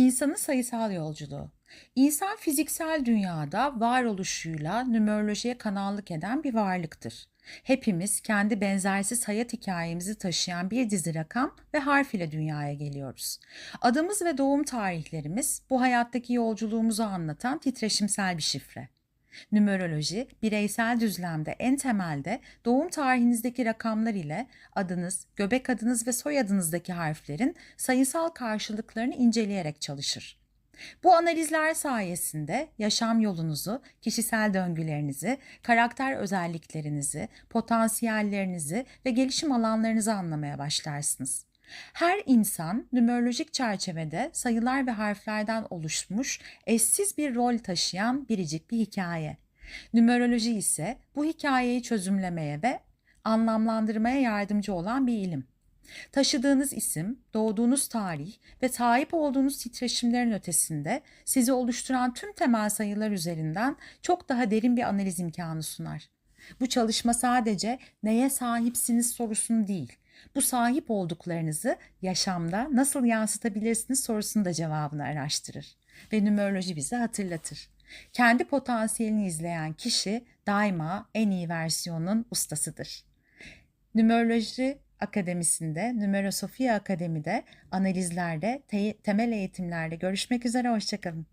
İnsanın sayısal yolculuğu. İnsan fiziksel dünyada varoluşuyla nümerolojiye kanallık eden bir varlıktır. Hepimiz kendi benzersiz hayat hikayemizi taşıyan bir dizi rakam ve harf ile dünyaya geliyoruz. Adımız ve doğum tarihlerimiz bu hayattaki yolculuğumuzu anlatan titreşimsel bir şifre. Numeroloji, bireysel düzlemde en temelde doğum tarihinizdeki rakamlar ile adınız, göbek adınız ve soyadınızdaki harflerin sayısal karşılıklarını inceleyerek çalışır. Bu analizler sayesinde yaşam yolunuzu, kişisel döngülerinizi, karakter özelliklerinizi, potansiyellerinizi ve gelişim alanlarınızı anlamaya başlarsınız. Her insan numerolojik çerçevede sayılar ve harflerden oluşmuş eşsiz bir rol taşıyan biricik bir hikaye. Numeroloji ise bu hikayeyi çözümlemeye ve anlamlandırmaya yardımcı olan bir ilim. Taşıdığınız isim, doğduğunuz tarih ve sahip olduğunuz titreşimlerin ötesinde sizi oluşturan tüm temel sayılar üzerinden çok daha derin bir analiz imkanı sunar. Bu çalışma sadece neye sahipsiniz sorusunu değil, bu sahip olduklarınızı yaşamda nasıl yansıtabilirsiniz sorusunun da cevabını araştırır ve numeroloji bize hatırlatır. Kendi potansiyelini izleyen kişi daima en iyi versiyonun ustasıdır. Numeroloji Akademisi'nde, Numerosofiya Akademi'de, analizlerde, te- temel eğitimlerde görüşmek üzere, hoşçakalın.